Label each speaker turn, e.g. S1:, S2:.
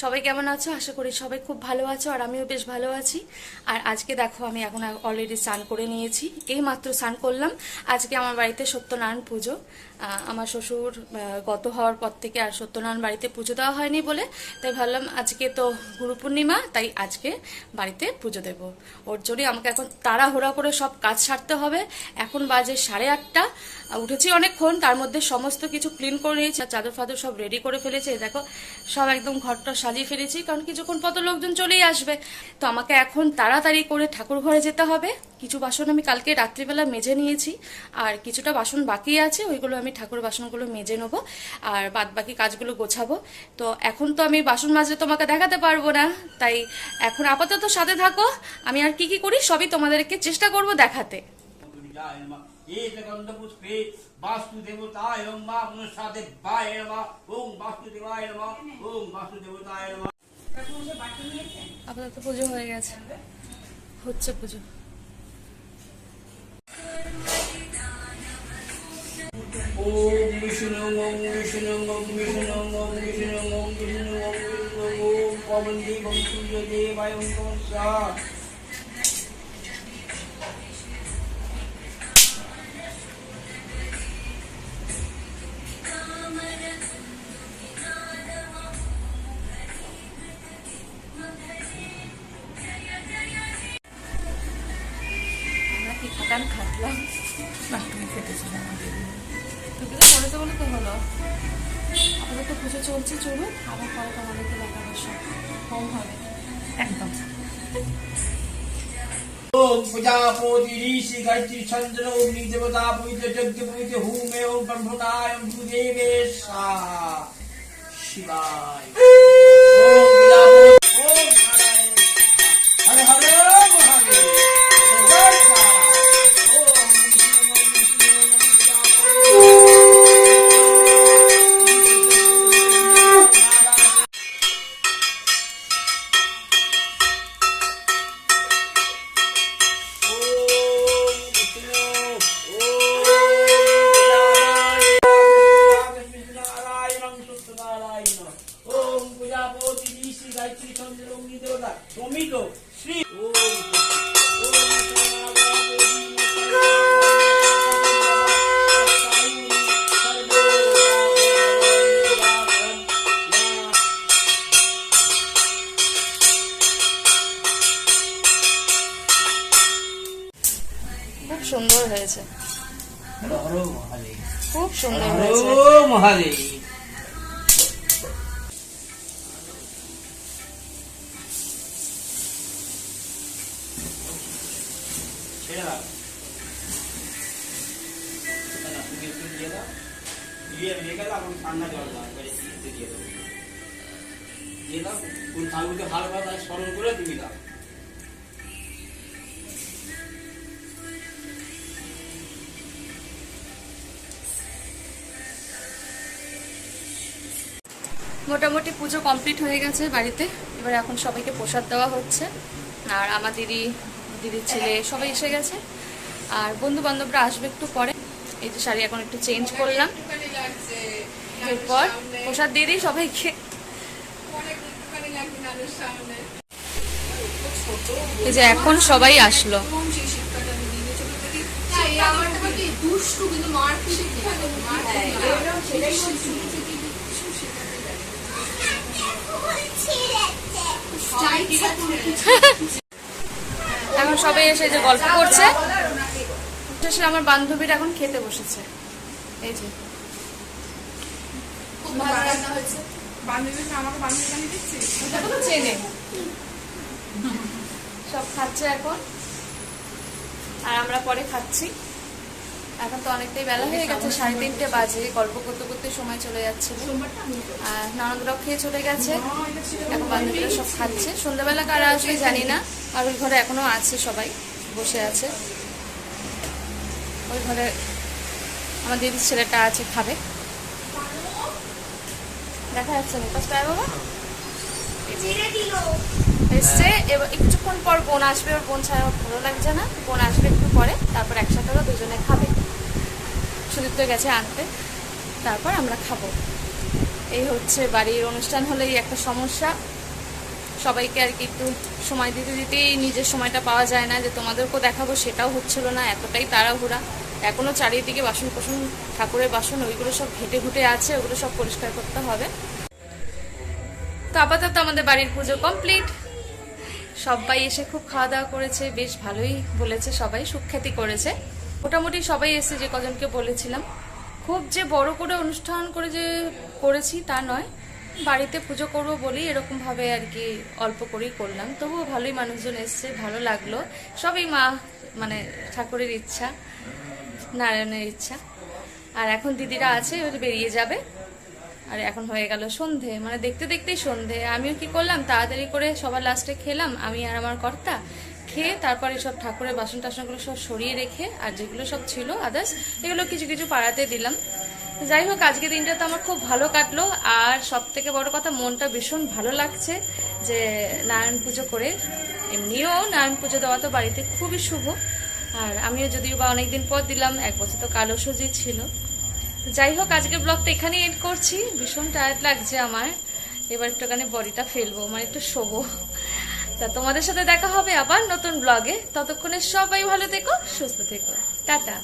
S1: সবাই কেমন আছো? আশা করি সবাই খুব ভালো আছো আর আমিও বেশ ভালো আছি। আর আজকে দেখো, আমি এখন অলরেডি স্নান করে নিয়েছি। এই মাত্র স্নান করলাম। আজকে আমার বাড়িতে সত্যনারায়ণ পুজো। আমার শ্বশুর গত হওয়ার পর থেকে আর সত্যনারায়ণ বাড়িতে পুজো দেওয়া হয়নি বলে। তাই ভাবলাম, আজকে তো গুরু পূর্ণিমা, তাই আজকে বাড়িতে পুজো দেব। ওর জন্যই আমাকে এখন তাড়াহুড়া করে সব কাজ সারতে হবে। এখন বাজে সাড়ে আটটা। উঠেছি অনেকক্ষণ, তার মধ্যে সমস্ত কিছু ক্লিন করে নিয়েছি। চাদর ফাদর সব রেডি করে ফেলেছে। দেখো, সব একদম ঘরটা সাজিয়ে ফেলেছি, কারণ কিছুক্ষণ পর লোকজন চলেই আসবে, তো আমাকে এখন তাড়াতাড়ি করে ঠাকুর ঘরে যেতে হবে। কিছু বাসন আমি কালকে রাত্রিবেলা মেজে নিয়েছি, আর কিছুটা বাসন বাকি আছে, ওইগুলো আমি ঠাকুর বাসনগুলো মেজে নেব, আর বাদ বাকি কাজগুলো গোছাবো। তো এখন তো আমি বাসন মাজতে তোমাকে দেখাতে পারব না, তাই এখন আপাতত সাথে থাকো, আমি আর কি কি করি, সবই তোমাদেরকে চেষ্টা করব দেখাতে।
S2: একগন্ধপুষ্পে বাস্তুদেবতায় নমঃ পুনঃসাদেবায় নমঃ ওম বাস্তুদেবায় নমঃ ওম বাস্তুদেবতায় নমঃ
S1: আপাতত পুজো হয়ে গেছে। হচ্ছে পুজো।
S2: ওম বিষ্ণু ওম বিষ্ণু ওম বিষ্ণু ওম বিষ্ণু ওম বিষ্ণু ওম বিষ্ণু ওম পবন দেবম সূর্য দেবায় ওম তমসা
S1: খাটলাম
S3: তুমি
S1: তো করেছ বলে তো হলো। আপাতত পুজো চলছে চলুন আবার পরে তোমাদেরকে দেখাবো সব। কম হবে।
S3: একদম।
S2: প্রজাপতি ঋষি গায়ত্রী চন্দ্র অগ্নি দেবতা পবিত্র যজ্ঞ পবিত্র হুমে শিবায়।
S1: সুন্দর হয়েছে। খুব সুন্দর হয়েছে।
S2: ঠান্ডা জল দিয়ে দাও। দিয়ে দাও কোন ঠাকুরকে ভালোভাবে স্মরণ করে তুমি দাও।
S1: মোটামুটি পুজো কমপ্লিট হয়ে গেছে বাড়িতে। এবার এখন সবাইকে প্রসাদ দেওয়া হচ্ছে। আর আমার দিদি, দিদির ছেলে সবাই এসে গেছে। আর বন্ধু বান্ধবরা আসবে একটু পরে। এই যে শাড়ি এখন একটু চেঞ্জ করলাম। এরপর প্রসাদ দিয়ে দিই সবাইকে। এই যে এখন সবাই আসলো। এখন সবাই এসে যে গল্প করছে শেষে আমার বান্ধবীরা এখন খেতে বসেছে। এই যে। সব খাচ্ছে এখন। আর আমরা পরে খাচ্ছি। এখন তো অনেকটাই বেলা হয়ে গেছে সাড়ে তিনটে বাজে গল্প করতে করতে সময় চলে যাচ্ছে আর ননদরাও খেয়ে চলে গেছে এখন বান্ধবীরা সব খাচ্ছে। সন্ধ্যাবেলা কারা আসবে জানি না আর ওই ঘরে এখনও আছে সবাই বসে আছে। ওই ঘরে আমার দিদির ছেলেটা আছে খাবে। দেখা যাচ্ছে না। বাবা। এসছে এবার কিছুক্ষণ পর বোন আসবে ওর বোন ছাড়া ভালো লাগছে না। বোন আসবে একটু পরে তারপর একসাথে ওরা দুজনে খাবে। সুদীপ্ত গেছে আনতে। তারপর আমরা খাব। এই হচ্ছে বাড়ির অনুষ্ঠান হলেই একটা সমস্যা। সবাইকে আর কি একটু সময় দিতে দিতেই নিজের সময়টা পাওয়া যায় না যে তোমাদেরকেও দেখাবো, সেটাও হচ্ছিল না, এতটাই তাড়াহুড়া। এখনও চারিদিকে বাসন কোসন ঠাকুরের বাসন, ওইগুলো সব ঘেটে ঘুটে আছে, ওগুলো সব পরিষ্কার করতে হবে। তো আপাতত আমাদের বাড়ির পুজো কমপ্লিট। সবাই এসে খুব খাওয়া দাওয়া করেছে, বেশ ভালোই বলেছে সবাই, সুখ্যাতি করেছে। মোটামুটি সবাই এসে যে কজনকে বলেছিলাম। খুব যে বড় করে অনুষ্ঠান করে যে করেছি তা নয়, বাড়িতে পুজো করব বলেই এরকম ভাবে আর কি অল্প করেই করলাম। তবুও ভালোই মানুষজন এসছে, ভালো লাগল। সবই মা মানে ঠাকুরের ইচ্ছা, নারায়ণের ইচ্ছা। আর এখন দিদিরা আছে এবার বেরিয়ে যাবে। আর এখন হয়ে গেল সন্ধে মানে দেখতে দেখতেই সন্ধে। আমিও কি করলাম, তাড়াতাড়ি করে সবার লাস্টে খেলাম, আমি আর আমার কর্তা। খেয়ে তারপরে সব ঠাকুরের বাসন টাসনগুলো সব সরিয়ে রেখে, আর যেগুলো সব ছিল আদার্স এগুলো কিছু কিছু পাড়াতে দিলাম। যাই হোক আজকে দিনটা তো আমার খুব ভালো কাটলো, আর সব থেকে বড় কথা, মনটা ভীষণ ভালো লাগছে যে নারায়ণ পুজো করে। এমনিও নারায়ণ পুজো দেওয়া তো বাড়িতে খুবই শুভ, আর আমিও যদিও বা অনেকদিন পর দিলাম, এক বছর তো কালো সজি ছিল। যাই হোক, আজকের ব্লগটা এখানেই এড করছি। ভীষণ টায়ার্ড লাগছে আমার। এবার একটুখানি বডিটা ফেলব মানে একটু শোবো। তা তোমাদের সাথে দেখা হবে আবার নতুন ব্লগে ততক্ষণে সবাই ভালো থেকো, সুস্থ থেকো। টাটা।